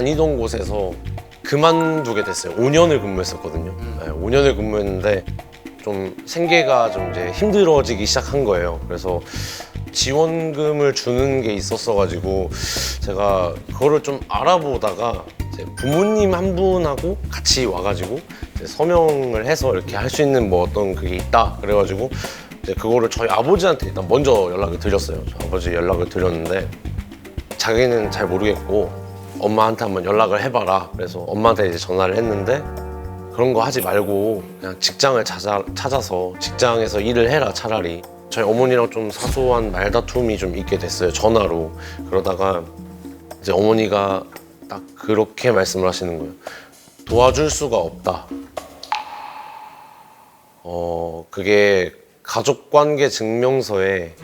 다니던 곳에서 그만두게 됐어요. 5년을 근무했었거든요. 네, 5년을 근무했는데 좀 생계가 좀 이제 힘들어지기 시작한 거예요. 그래서 지원금을 주는 게 있었어가지고 제가 그거를 좀 알아보다가 이제 부모님 한 분하고 같이 와가지고 이제 서명을 해서 이렇게 할 수 있는 뭐 어떤 그게 있다 그래가지고 이제 그거를 저희 아버지한테 일단 먼저 연락을 드렸어요. 저 아버지 연락을 드렸는데 자기는 잘 모르겠고 엄마한테 한번 연락을 해봐라. 그래서 엄마한테 이제 전화를 했는데 그런 거 하지 말고 그냥 직장을 찾아, 찾아서 직장에서 일을 해라 차라리. 저희 어머니랑 좀 사소한 말다툼이 좀 있게 됐어요 전화로. 그러다가 이제 어머니가 딱 그렇게 말씀을 하시는 거예요. 도와줄 수가 없다. 어 그게 가족 관계 증명서에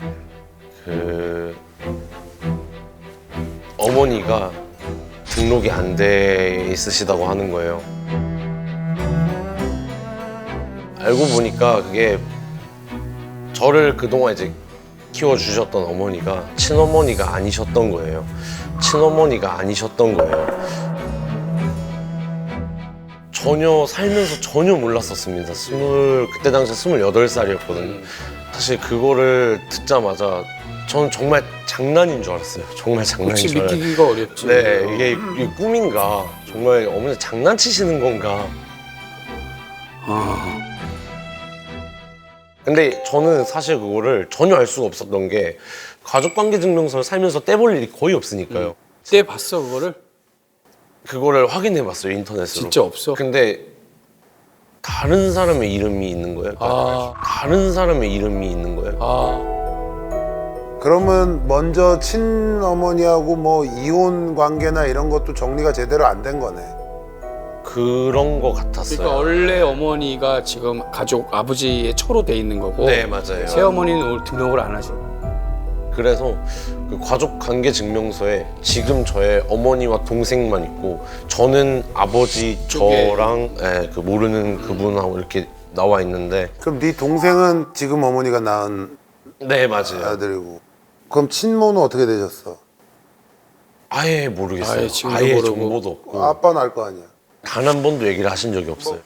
그 어머니가 등록이 안 돼 있으시다고 하는 거예요. 알고 보니까 그게 저를 그동안 이제 키워주셨던 어머니가 친어머니가 아니셨던 거예요. 친어머니가 아니셨던 거예요. 전혀 살면서 전혀 몰랐었습니다. 스물 그때 당시 스물여덟 살이었거든요. 사실 그거를 듣자마자 저는 정말 장난인 줄 알았어요. 정말 장난인 혹시 줄 알았어요. 믿기기가 어렵지. 네, 이게, 이게 꿈인가? 정말 어머니 장난치시는 건가? 아, 근데 저는 사실 그거를 전혀 알 수가 없었던 게 가족관계 증명서를 살면서 떼볼 일이 거의 없으니까요. 때 봤어 그거를? 그거를 확인해 봤어요 인터넷으로. 진짜 없어? 근데 다른 사람의 이름이 있는 거예요. 아. 다른 사람의 이름이 있는 거예요. 아, 그러면 먼저 친어머니하고 뭐 이혼 관계나 이런 것도 정리가 제대로 안 된 거네. 그런 거 같았어요. 그러니까 원래 어머니가 지금 가족 아버지의 처로 돼 있는 거고 네 맞아요. 새어머니는 오늘 등록을 안 하지. 그래서 그 가족 관계 증명서에 지금 저의 어머니와 동생만 있고 저는 아버지 쪽에. 저랑 예, 그 모르는 그분하고 이렇게 나와 있는데 그럼 네 동생은 지금 어머니가 낳은 네 맞아요. 아들이고. 그럼 친모는 어떻게 되셨어? 아예 모르겠어요. 아예 아예. 정보도 없고 아빠는 알 거 아니야. 단 한 번도 얘기를 하신 적이 없어요.